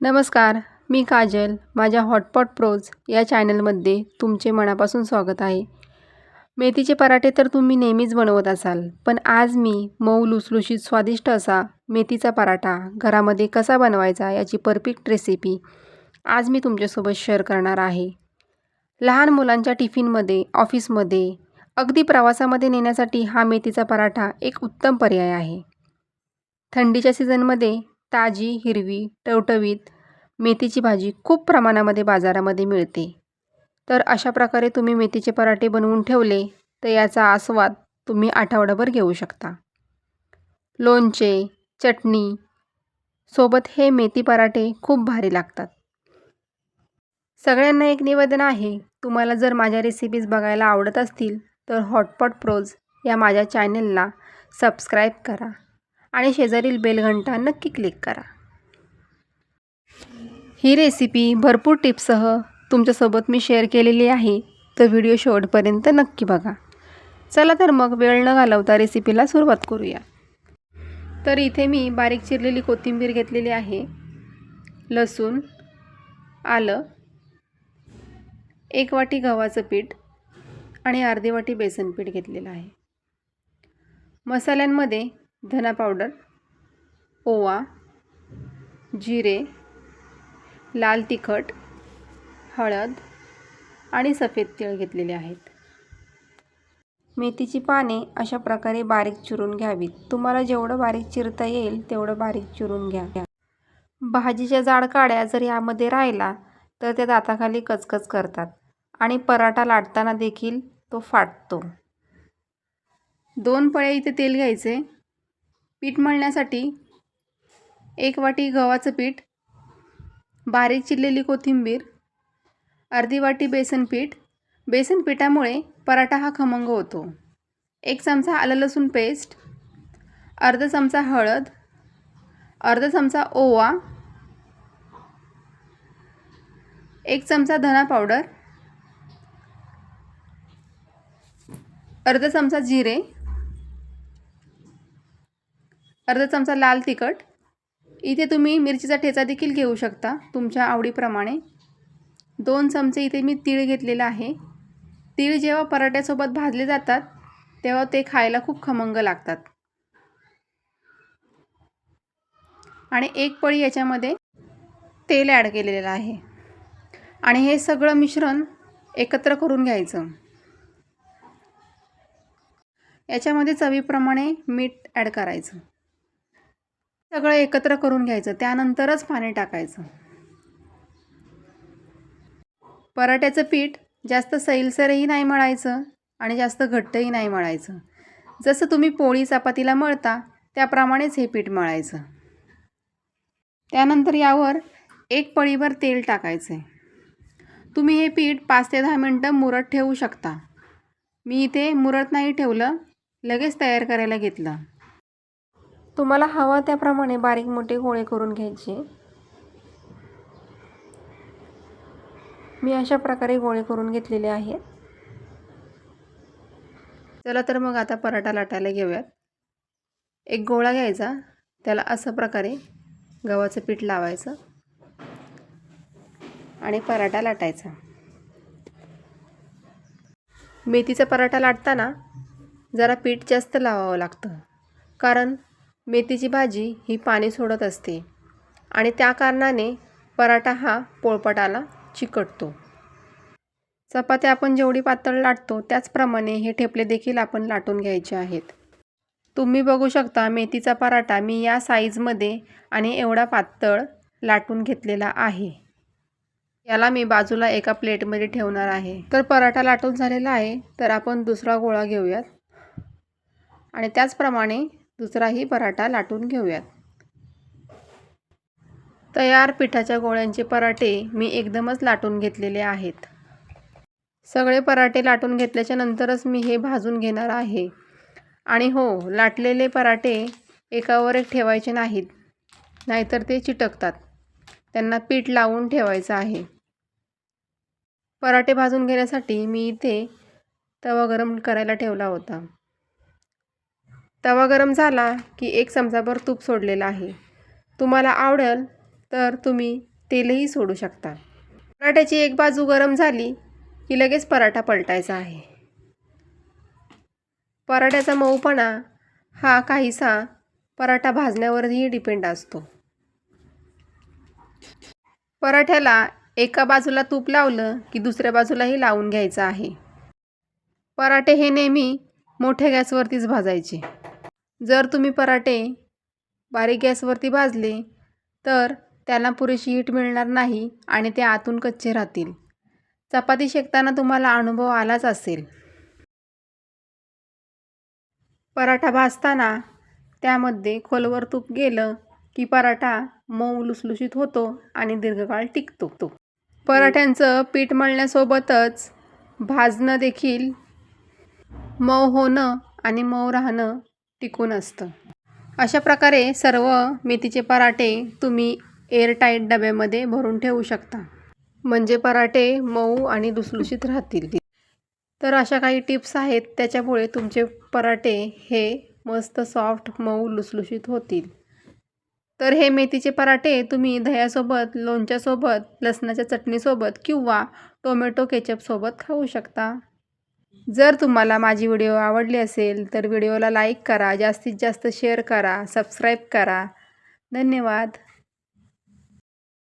नमस्कार मी काजल माझ्या hotpot pros या चॅनलमध्ये तुमचे मनापासून स्वागत आहे. मेथीचे पराठे तर तुम्ही नेहमीच बनवत असाल पण आज मी मऊ लुसलुशीत स्वादिष्ट असा मेथीचा पराठा घरामध्ये कसा बनवायचा याची परफेक्ट रेसिपी आज मी तुमच्यासोबत शेअर करणार आहे. लहान मुलांच्या टिफिनमध्ये ऑफिसमध्ये अगदी प्रवासामध्ये नेण्यासाठी हा मेथीचा पराठा एक उत्तम पर्याय आहे. थंडीच्या सीझनमध्ये ताजी हिरवी टवटवीत मेथीची भाजी खूप प्रमाणामध्ये बाजारामध्ये मिळते. तर अशा प्रकारे तुम्ही मेथीचे पराठे बनवून ठेवले तर याचा आस्वाद तुम्ही आठवडाभर घेऊ शकता. लोणचे चटणी सोबत हे मेथी पराठे खूप भारी लागतात. सगळ्यांना एक निवेदन आहे तुम्हाला जर माझ्या रेसिपीज बघायला आवडत असतील तर हॉटपॉट प्रोज या माझ्या चॅनलला सबस्क्राईब करा. आणि शेजारील बेलघंटा नक्की क्लिक करा. ही रेसिपी भरपूर टिप्ससह तुमच्यासोबत मी शेअर केलेली आहे. तर व्हिडिओ शेवटपर्यंत नक्की बघा. चला तर मग वेळ न घालवता रेसिपीला सुरुवात करूया. तर इथे मी बारीक चिरलेली कोथिंबीर घेतलेली आहे. लसूण आलं एक वाटी गव्हाचं पीठ आणि अर्धी वाटी बेसन पीठ घेतलेलं आहे. मसाल्यांमध्ये धना पावडर ओवा जिरे लाल तिखट हळद आणि सफेद तीळ घेतलेले आहेत. मेथीची पाने अशा प्रकारे बारीक चिरून घ्यावीत. तुम्हाला जेवढं बारीक चिरता येईल तेवढं बारीक चिरून घ्या. भाजीच्या जाड काड्या जर यामध्ये राहिला तर त्या दाताखाली कचकच करतात आणि पराठा लाटताना देखील तो फाटतो. दोन पळे इथे तेल घ्यायचे. पीठ मळण्यासाठी एक वाटी गव्हाचं पीठ बारीक चिरलेली कोथिंबीर अर्धी वाटी बेसन पीठ. बेसन पिठामुळे पराठा हा खमंग होतो. एक चमचा आलं लसूण पेस्ट अर्धा चमचा हळद अर्धा चमचा ओवा एक चमचा धना पावडर अर्धा चमचा जिरे अर्धा चमचा लाल तिखट. इथे तुम्ही मिरचीचा ठेचा देखील घेऊ शकता तुमच्या आवडीप्रमाणे. दोन चमचे इथे मी तीळ घेतलेला आहे. तीळ जेव्हा पराठ्यासोबत भाजले जातात तेव्हा ते खायला खूप खमंग लागतात. आणि एक पळी याच्यामध्ये तेल ॲड केलेलं आहे. आणि हे सगळं मिश्रण एकत्र करून घ्यायचं. याच्यामध्ये चवीप्रमाणे मीठ ॲड करायचं. सगळं एकत्र करून घ्यायचं. त्यानंतरच पाणी टाकायचं. पराठ्याचं पीठ जास्त सैलसरही नाही मळायचं आणि जास्त घट्टही नाही मळायचं. जसं तुम्ही पोळी चपातीला मळता त्याप्रमाणेच हे पीठ मळायचं. त्यानंतर यावर एक पळीभर तेल टाकायचं. तुम्ही हे पीठ पाच ते दहा मिनटं मुरत ठेवू शकता. मी इथे मुरत नाही ठेवलं लगेच तयार करायला घेतलं. तुम्हाला हवं त्याप्रमाणे बारीक मोठे गोळे करून घ्यायचे. मी अशा प्रकारे गोळे करून घेतलेले आहेत. चला तर मग आता पराठा लाटायला घेऊयात. एक गोळा घ्यायचा त्याला असं प्रकारे गव्हाचं पीठ लावायचं आणि पराठा लाटायचा. मेथीचा पराठा लाटताना जरा पीठ जास्त लावावं लागतं. कारण मेथीची भाजी ही पाणी सोडत असते आणि त्या कारणाने पराठा हा पोळपटाला चिकटतो. चपात्या आपण जेवढी पातळ लाटतो त्याचप्रमाणे हे ठेपले देखील आपण लाटून घ्यायचे आहेत. तुम्ही बघू शकता मेथीचा पराठा मी या साईजमध्ये आणि एवढा पातळ लाटून घेतलेला आहे. याला मी बाजूला एका प्लेटमध्ये ठेवणार आहे. तर पराठा लाटून झालेला आहे तर आपण दुसरा गोळा घेऊयात. आणि त्याचप्रमाणे दुसराही पराठा लाटून घेऊयात. तयार पिठाच्या गोळ्यांचे पराठे मी एकदमच लाटून घेतलेले आहेत. सगळे पराठे लाटून घेतल्याच्या नंतरच मी हे भाजून घेणार आहे. आणि हो लाटलेले पराठे एकावर एक ठेवायचे नाहीत नाहीतर ते चिटकतात. त्यांना पीठ लावून ठेवायचं आहे. पराठे भाजून घेण्यासाठी मी इथे तवा गरम करायला ठेवला होता. तवा गरम झाला की एक चमचाभर तूप सोडलेलं आहे. तुम्हाला आवडेल तर तुम्ही तेलही सोडू शकता. पराठ्याची एक बाजू गरम झाली की लगेच पराठा पलटायचा आहे. पराठ्याचा मऊपणा हा काहीसा पराठा भाजण्यावरही डिपेंड असतो. पराठ्याला एका बाजूला तूप लावलं की दुसऱ्या बाजूलाही लावून घ्यायचं आहे. पराठे हे नेहमी मोठ्या गॅसवरतीच भाजायचे. जर तुम्ही पराठे बारीक गॅसवरती भाजले तर त्याला पुरेशी हीट मिळणार नाही आणि ते आतून कच्चे राहतील. चपाती शेकताना तुम्हाला अनुभव आलाच असेल. पराठा भाजताना त्यामध्ये खोलवर तूप गेलं की पराठा मऊ लुसलुशीत होतो आणि दीर्घकाळ टिकतो. तो पराठ्यांचं पीठ मळण्यासोबतच भाजणं देखील मऊ होणं आणि मऊ राहणं टिकून असतं. अशा प्रकारे सर्व मेथीचे पराठे तुम्ही एअरटाईट डब्यामध्ये भरून ठेवू शकता. म्हणजे पराठे मऊ आणि लुसलुशीत राहतील. तर अशा काही टिप्स आहेत त्याच्यामुळे तुमचे पराठे हे मस्त सॉफ्ट मऊ लुसलुशीत होतील. तर हे मेथीचे पराठे तुम्ही दह्यासोबत लोणच्यासोबत लसणाच्या चटणीसोबत किंवा टोमॅटो केचपसोबत खाऊ शकता. जर तुम्हाला माझी व्हिडिओ आवडली असेल तर व्हिडिओला लाईक करा जास्तीत जास्त शेअर करा सबस्क्राईब करा. धन्यवाद.